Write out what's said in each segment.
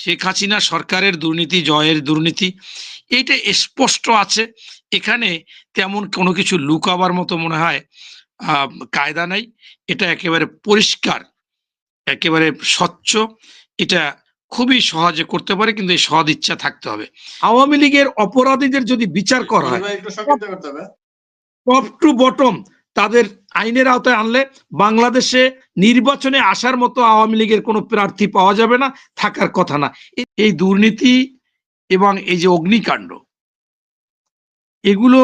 শেখ হাসিনা সরকারের দুর্নীতি জয়ের দুর্নীতি এইটা স্পষ্ট আছে। এখানে তেমন কোনো কিছু লুকাবার মতো মনে হয় কায়দা নাই। এটা একেবারে পরিষ্কার একেবারে স্বচ্ছ। এটা খুবই সহজে করতে পারে কিন্তু এই সৎ ইচ্ছা থাকতে হবে। আওয়ামী লীগের অপরাধীদের যদি বিচার করা হয় টপ টু বটম তাদের আইনের আওতায় আনলে বাংলাদেশে নির্বাচনে আসার মতো আওয়ামী লীগের কোনো প্রার্থী পাওয়া যাবে না, থাকার কথা না। এই দুর্নীতি এবং এই যে অগ্নিকাণ্ড, এগুলো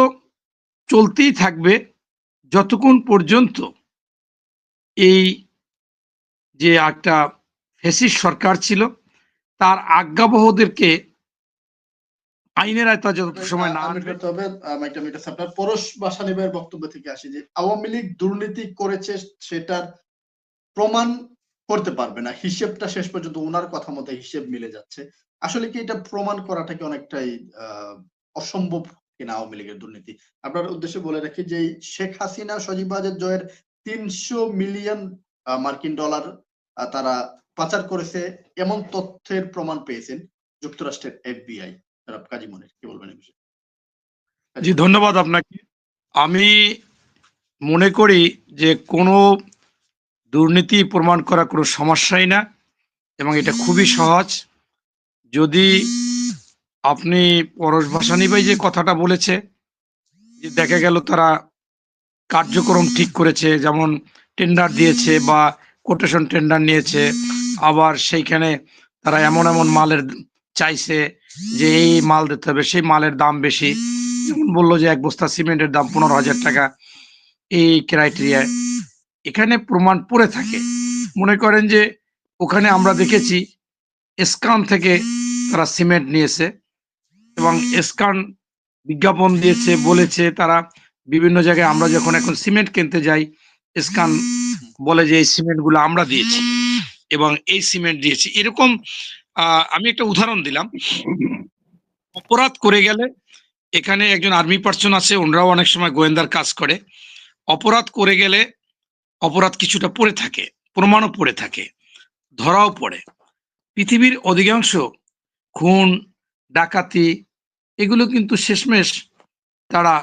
চলতেই থাকবে যতক্ষণ পর্যন্ত এই যে একটা ফেসিস সরকার ছিল, তার আজ্ঞাবহদেরকে আইনের আয়তা যত সময় না আনবে। হবে মাইকটা মিটাস আপনার পরশ বাসানি ভাইয়ের বক্তব্য থেকে আসি যে আওয়ামী লীগ দুর্নীতি করেছে সেটার প্রমাণ করতে পারবে না। হিসেবটা শেষ পর্যন্ত ওনার কথা মতো হিসেব মিলে যাচ্ছে। আসলে কি এটা প্রমাণ করাটাকে অনেকটাই অসম্ভব কিনা আওয়ামী লীগের দুর্নীতি? আপনার উদ্দেশ্যে বলে রাখি যে শেখ হাসিনা সজীব বাজের জয়ের তিনশো মিলিয়ন মার্কিন ডলার তারা পাচার করেছে এমন তথ্যের প্রমাণ পেয়েছেন যুক্তরাষ্ট্রের এফবিআই। কাজী মনির কি বলবেন এই বিষয়ে? জি ধন্যবাদ আপনাকে। আমি মনে করি যে কোনো দুর্নীতি প্রমাণ করা কোনো সমস্যাই না এবং এটা খুবই সহজ। যদি আপনি পরশ ভাসানী ভাই যে কথাটা বলেছে যে দেখা গেল তারা কার্যক্রম ঠিক করেছে যেমন টেন্ডার দিয়েছে বা কোটেশন টেন্ডার নিয়েছে আবার সেইখানে তারা এমন এমন মালের চাইছে যে এই মাল দিতে হবে, সেই মালের দাম বেশি। যেমন বলল যে এক বস্তা সিমেন্টের দাম পনেরো হাজার টাকা। এই ক্রাইটেরিয়ায় এখানে প্রমাণ পড়ে থাকে। মনে করেন যে ওখানে আমরা দেখেছি এসকান থেকে তারা সিমেন্ট নিয়েছে এবং এসকান বিজ্ঞাপন দিয়েছে, বলেছে তারা বিভিন্ন জায়গায় আমরা যখন এখন সিমেন্ট কিনতে যাই এসকান বলে যে এই সিমেন্টগুলো আমরা দিয়েছি এবং এই সিমেন্ট দিয়েছি। এরকম আমি একটা উদাহরণ দিলাম। অপরাধ করে গেলে এখানে একজন আর্মি পার্সন আছে, ওনারাও অনেক সময় গোয়েন্দার কাজ করে। অপরাধ করে গেলে অপরাধ কিছুটা পড়ে থাকে, প্রমাণও পড়ে থাকে, ধরাও পড়ে। পৃথিবীর অধিকাংশ খুন, ডাকাতি, এগুলো কিন্তু শেষমেশ তারা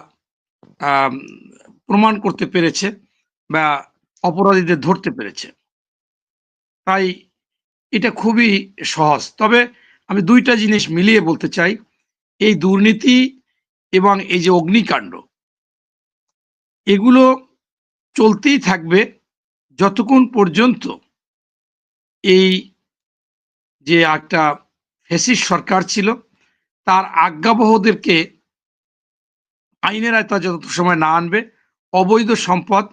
প্রমাণ করতে পেরেছে বা অপরাধীদের ধরতে পেরেছে। তাই এটা খুবই সহজ। তবে আমি দুইটা জিনিস মিলিয়ে বলতে চাই। এই দুর্নীতি এবং এই যে অগ্নিকাণ্ড, এগুলো চলতেই থাকবে যতক্ষণ পর্যন্ত এই যে একটা ফেসিস সরকার ছিল, তার আজ্ঞাবহদেরকে আইনের আয়তা যত সময় না আনবে, অবৈধ সম্পদ,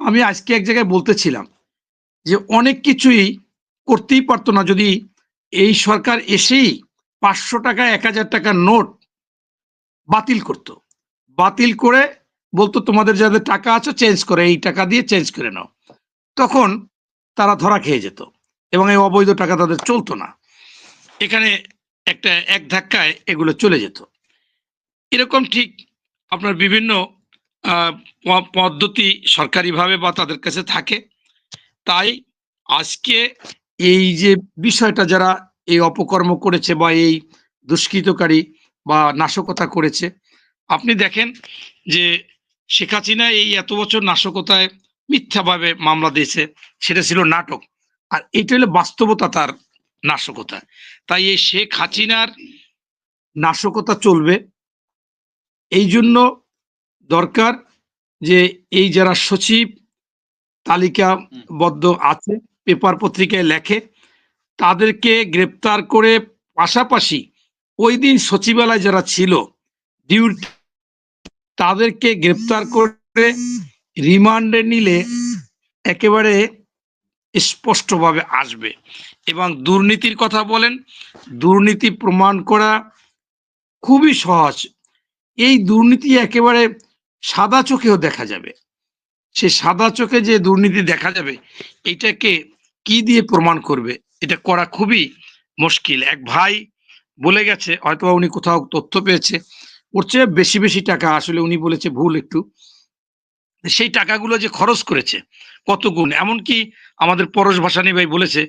আমি আজকে এক জায়গায় বলতেছিলাম যে অনেক কিছুই করতেই পারতো না। যদি এই সরকার এসেই পাঁচশো টাকা, এক হাজার টাকার নোট বাতিল করত। বাতিল করে বলতো, তোমাদের যাদের টাকা আছে, চেঞ্জ করে, এই টাকা দিয়ে চেঞ্জ করে নাও। তখন তারা ধরা খেয়ে যেত এবং এই অবৈধ টাকা তাদের চলতো না। এখানে একটা এক ধাক্কায় এগুলো চলে যেত। এরকম ঠিক আপনার বিভিন্ন পদ্ধতি সরকারিভাবে বা তাদের কাছে থাকে। তাই আজকে এই যে বিষয়টা যারা এই অপকর্ম করেছে বা এই দুষ্কৃতকারী বা নাশকতা করেছে, আপনি দেখেন যে শেখ হাসিনা এই এত বছর নাশকতায় মিথ্যাভাবে মামলা দিয়েছে, সেটা ছিল নাটক। আর এটা হলো বাস্তবতা তার নাশকতা। তাই এই শেখ হাসিনার নাশকতা চলবে। এই জন্য দরকার যে এই যারা সচিব, তালিকাবদ্ধ আছে পেপার পত্রিকায় লেখে, তাদেরকে গ্রেপ্তার করে পাশাপাশি ওই দিন সচিবালয় যারা ছিল ডিউটি তাদেরকে গ্রেপ্তার করে রিমান্ডে নিলে একেবারে স্পষ্টভাবে আসবে। এবং দুর্নীতির কথা বলেন, দুর্নীতি প্রমাণ করা খুবই সহজ। এই দুর্নীতি একেবারে সাদা চোখেও দেখা যাবে। সে সাদা চোখে যে দুর্নীতি দেখা যাবে, এটাকে কি দিয়ে প্রমাণ করবে? এটা করা খুবই মুশকিল। এক ভাই বলে গেছে হয়তো উনি কোথাও তথ্য পেয়েছে। ওর চেয়ে বেশি বেশি টাকা, আসলে উনি বলেছে ভুল একটু। সেই টাকাগুলো যে খরচ করেছে, কত গুণ? এমনকি আমাদের পরশ ভাসানী ভাই বলেছে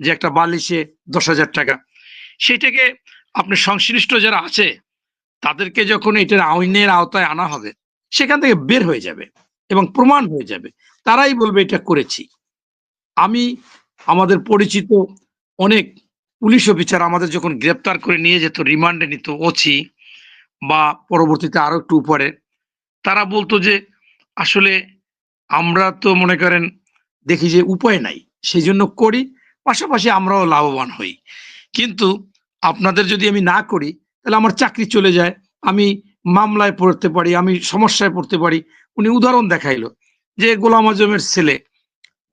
যে একটা বালিশে দশ হাজার টাকা। সেটাকে আপনি সংশ্লিষ্ট যারা আছে, তাদেরকে যখন এটার আইনের আওতায় আনা হবে, সেখান থেকে বের হয়ে যাবে এবং প্রমাণ হয়ে যাবে। তারাই বলবে এটা করেছি। আমি আমাদের পরিচিত অনেক পুলিশ অফিসার আমাদের যখন গ্রেপ্তার করে নিয়ে যেত, রিমান্ডে নিত ওছি বা পরবর্তীতে আরও একটু উপরে, তারা বলতো যে, আসলে আমরা তো মনে করেন দেখি যে উপায় নাই সেই জন্য করি, পাশাপাশি আমরাও লাভবান হই। কিন্তু আপনাদের যদি আমি না করি, তাহলে আমার চাকরি চলে যায়, আমি মামলায় পড়তে পারি, আমি সমস্যায় পড়তে পারি। উনি উদাহরণ দেখাইলো যে, গোলাম আজমের ছেলে,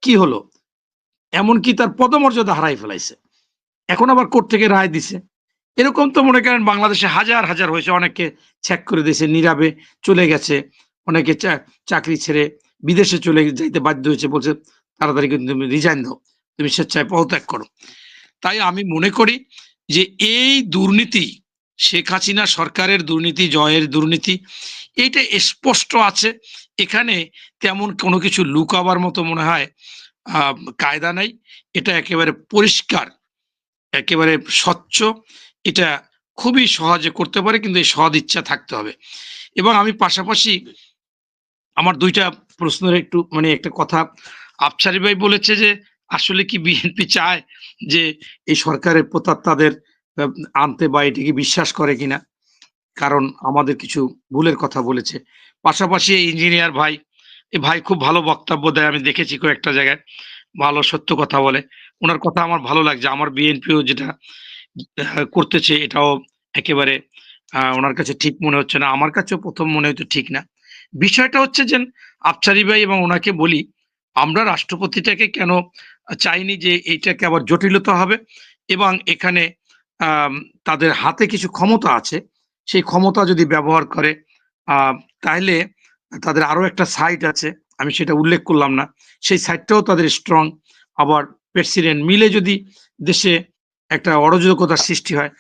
কি হলো? এমনকি তার পদমর্যাদা হারাই ফেলাইছে। এখন আবার কোর্ট থেকে রায় দিছে। এরকম তো মনে করেন বাংলাদেশে হাজার হাজার হয়েছে। অনেকে চেক করে দিয়েছে, নীরবে চলে গেছে। অনেকে চাকরি ছেড়ে বিদেশে চলে যাইতে বাধ্য হয়েছে। বলছে, তাড়াতাড়ি কিন্তু তুমি রিজাইন দাও। তুমি স্বেচ্ছায় পদত্যাগ করো। তাই আমি মনে করি যে এই দুর্নীতি, শেখ হাসিনা সরকারের দুর্নীতি, জয়ের দুর্নীতি এটা স্পষ্ট আছে। এখানে তেমন কোনো কিছু লুকাবার মতো মনে হয় কায়দা নাই, এটা একেবারে পরিষ্কার, একেবারে স্বচ্ছ, এটা খুবই সহজে করতে পারে, কিন্তু এই সৎ ইচ্ছা থাকতে হবে। এবং আমি পাশাপাশি আমার দুইটা প্রশ্নের একটু মানে একটা কথা, আফসারি ভাই বলেছে যে, আসলে কি বিএনপি চায় যে, এই সরকারের প্রতাপ তাদের আনতে বা এটিকে বিশ্বাস করে কিনা? কারণ আমাদের কিছু ভুলের কথা বলেছে। পাশাপাশি ইঞ্জিনিয়ার ভাই ভাই খুব ভালো বক্তব্য দেয়, আমি দেখেছি কয়েকটা জায়গায়। ভালো সত্য কথা বলে। ওনার কথা আমার ভালো লাগছে। আমার বিএনপিও যেটা করতেছে এটাও একেবারে ওনার কাছে ঠিক মনে হচ্ছে না। আমার কাছেও প্রথম মনে হয়তো ঠিক না। বিষয়টা হচ্ছে যে আফসারি ভাই এবং ওনাকে বলি, আমরা রাষ্ট্রপতিটাকে কেন চাইনি যে এইটাকে আবার জটিলতা হবে এবং এখানে তাদের হাতে কিছু ক্ষমতা আছে। সেই ক্ষমতা যদি ব্যবহার করে তাহলে তাদের আরও একটা সাইট আছে, আমি সেটা উল্লেখ করলাম না। সেই সাইটটাও তাদের স্ট্রং আবার প্রেসিডেন্ট মিলে যদি দেশে একটা অরাজকতার সৃষ্টি হয়,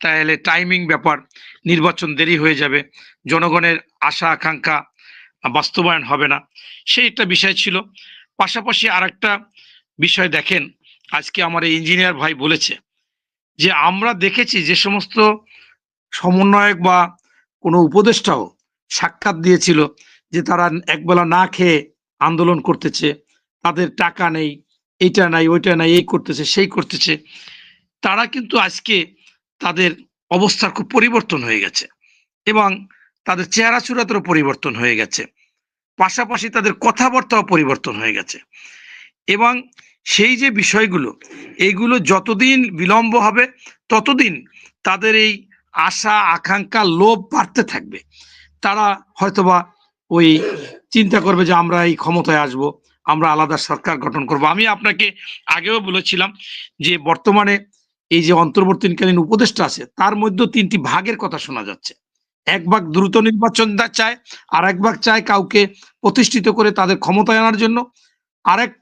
তাহলে টাইমিং ব্যাপার নির্বাচন দেরি হয়ে যাবে। জনগণের আশা, আকাঙ্ক্ষা বাস্তবায়ন হবে না। সেই একটা বিষয় ছিল। পাশাপাশি আর একটা বিষয় দেখেন, আজকে আমার ইঞ্জিনিয়ার ভাই বলেছে যে, আমরা দেখেছি যে সমস্ত সমন্বয়ক বা কোনো উপদেষ্টাও সাক্ষাৎ দিয়েছিল যে তারা একবেলা না খেয়ে আন্দোলন করতেছে, তাদের টাকা নেই এইটা নাই, ওইটা নাই, এই করতেছে, সেই করতেছে, তারা কিন্তু আজকে তাদের অবস্থার খুব পরিবর্তন হয়ে গেছে এবং তাদের চেহারা চূড়াতেরও পরিবর্তন হয়ে গেছে। পাশাপাশি তাদের কথাবার্তাও পরিবর্তন হয়ে গেছে এবং সেই যে বিষয়গুলো এইগুলো যতদিন বিলম্ব হবে, ততদিন তাদের এই আশা, আকাঙ্ক্ষা, লোভ বাড়তে থাকবে। তারা হয়তোবা ওই চিন্তা করবে যে আমরা এই ক্ষমতায় আসব, আমরা আলাদা সরকার গঠন করব। আমি আপনাকে আগেও বলেছিলাম যে বর্তমানে এই যে অন্তর্বর্তীকালীন উপদেষ্টা আছে, তার মধ্যে তিনটি ভাগের কথা শোনা যাচ্ছে। এক ভাগ দ্রুত নির্বাচন চায়, আর এক ভাগ চায় কাউকে প্রতিষ্ঠিত করে তাদের ক্ষমতায় আনার জন্য। আরেক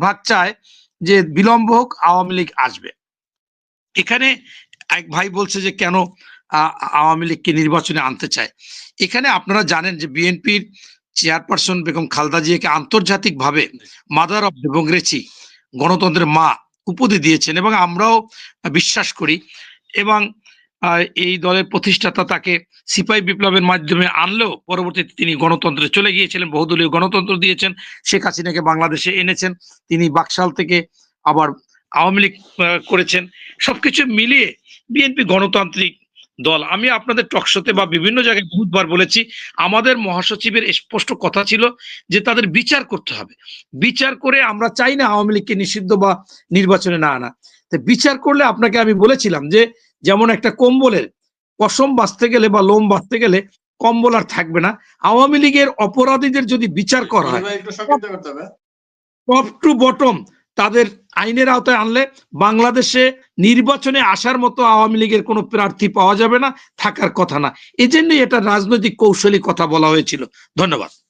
ভাগ চায় যে বিলম্ব হোক, আওয়ামী লীগ আসবে। এখানে এক ভাই বলছে যে কেন আওয়ামী লীগকে নির্বাচনে আনতে চায়। এখানে আপনারা জানেন যে বিএনপির চেয়ারপারসন বেগম খালদা জিয়াকে আন্তর্জাতিকভাবে মাদার অফ ডেমোক্রেসি গণতন্ত্রের মা উপাধি দিয়েছেন এবং আমরাও বিশ্বাস করি এবং এই দলের প্রতিষ্ঠাতা তাকে সিপাহী বিপ্লবের মাধ্যমে আনলেও পরবর্তীতে তিনি গণতন্ত্রে চলে গিয়েছিলেন, বহুদলীয় গণতন্ত্র দিয়েছেন। শেখ হাসিনাকে বাংলাদেশে এনেছেন। তিনি বাকশাল থেকে আবার আওয়ামী লীগ করেছেন। সবকিছু মিলিয়ে বিএনপি গণতান্ত্রিক দল। আমি আপনাদের টকশোতে বা বিভিন্ন জায়গায় বহুতবার বলেছি আমাদের মহাসচিবের স্পষ্ট কথা ছিল যে তাদের বিচার করতে হবে। বিচার করে আমরা চাই না আওয়ামী লীগকে নিষিদ্ধ বা নির্বাচনে না আনা। তো বিচার করলে আপনাকে আমি বলেছিলাম যে যেমন একটা কম্বলের পশম বাঁচতে গেলে বা লোম বাঁচতে গেলে কম্বল আর থাকবে না। আওয়ামী লীগের অপরাধীদের যদি বিচার করা হয় টপ টু বটম তাদের আইনের আওতায় আনলে বাংলাদেশে নির্বাচনে আসার মতো আওয়ামী লীগের কোনো প্রার্থী পাওয়া যাবে না, থাকার কথা না। এজন্যই এটা রাজনৈতিক কৌশলী কথা বলা হয়েছিল। ধন্যবাদ।